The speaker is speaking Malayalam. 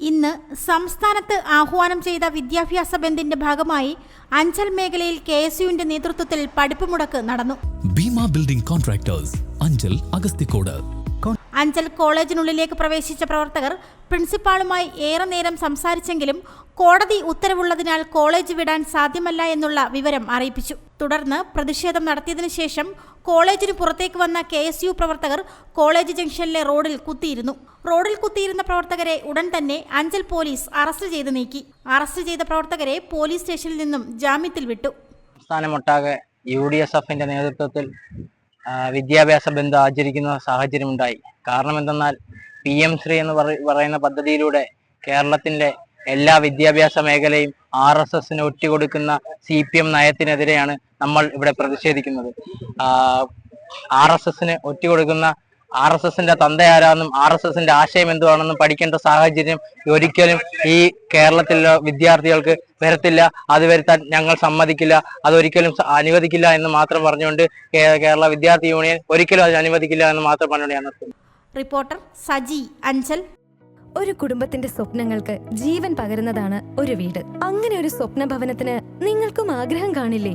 ഇന്ന് സംസ്ഥാനത്ത് ആഹ്വാനം ചെയ്ത വിദ്യാഭ്യാസ ബന്ദിന്റെ ഭാഗമായി അഞ്ചൽ മേഖലയിൽ കെ എസ് യുവിന്റെ നേതൃത്വത്തിൽ പഠിപ്പ് മുടക്ക് നടന്നു. ഭീമ ബിൽഡിംഗ് കോൺട്രാക്ടേഴ്സ് അഞ്ചൽ അഗസ്തിക്കോട് അഞ്ചൽ കോളേജിനുള്ളിലേക്ക് പ്രവേശിച്ച പ്രവർത്തകർ പ്രിൻസിപ്പാളുമായി ഏറെ നേരം സംസാരിച്ചെങ്കിലും കോടതി ഉത്തരവുള്ളതിനാൽ കോളേജ് വിടാൻ സാധ്യമല്ല എന്നുള്ള വിവരം അറിയിപ്പിച്ചു. തുടർന്ന് പ്രതിഷേധം നടത്തിയതിനു ശേഷം കോളേജിന് പുറത്തേക്ക് വന്ന കെ എസ് യു പ്രവർത്തകർ കോളേജ് ജംഗ്ഷനിലെ റോഡിൽ കുത്തിയിരുന്നു. റോഡിൽ കുത്തിയിരുന്ന പ്രവർത്തകരെ ഉടൻ തന്നെ അഞ്ചൽ പോലീസ് അറസ്റ്റ് ചെയ്ത് നീക്കി. അറസ്റ്റ് ചെയ്ത പ്രവർത്തകരെ പോലീസ് സ്റ്റേഷനിൽ നിന്നും ജാമ്യത്തിൽ വിട്ടു. സംസ്ഥാനമൊട്ടാകെ യു ഡി എസ് എഫിന്റെ നേതൃത്വത്തിൽ വിദ്യാഭ്യാസ ബന്ധം ആചരിക്കുന്ന സാഹചര്യമുണ്ടായി കാരണം എന്തെന്നാൽ പി എം ശ്രീ എന്ന് പറയുന്ന പദ്ധതിയിലൂടെ കേരളത്തിന്റെ എല്ലാ വിദ്യാഭ്യാസ മേഖലയും ആർ എസ് എസിന് ഒറ്റുകൊടുക്കുന്ന സി പി എം നയത്തിനെതിരെയാണ് നമ്മൾ ഇവിടെ പ്രതിഷേധിക്കുന്നത്. ആർ എസ് എസിന് ഒറ്റുകൊടുക്കുന്ന ആർ എസ് എസിന്റെ തന്ത ആരാന്നും ആർ എസ് എസിന്റെ ആശയം എന്തുവാണെന്നും പഠിക്കേണ്ട സാഹചര്യം ഒരിക്കലും ഈ കേരളത്തിലെ വിദ്യാർത്ഥികൾക്ക് വരത്തില്ല. അത് വരുത്താൻ ഞങ്ങൾ സമ്മതിക്കില്ല. അതൊരിക്കലും അനുവദിക്കില്ല എന്ന് മാത്രം പറഞ്ഞുകൊണ്ട് കേരള വിദ്യാർത്ഥി യൂണിയൻ ഒരിക്കലും അത് അനുവദിക്കില്ല എന്ന് മാത്രം പറഞ്ഞുകൊണ്ട് ഞാൻ നിർത്തുന്നു. റിപ്പോർട്ടർ സജി അഞ്ചൽ. ഒരു കുടുംബത്തിന്റെ സ്വപ്നങ്ങൾക്ക് ജീവൻ പകരുന്നതാണ് ഒരു വീട്. അങ്ങനെ ഒരു സ്വപ്ന ഭവനത്തിന് നിങ്ങൾക്കും ആഗ്രഹം കാണില്ലേ?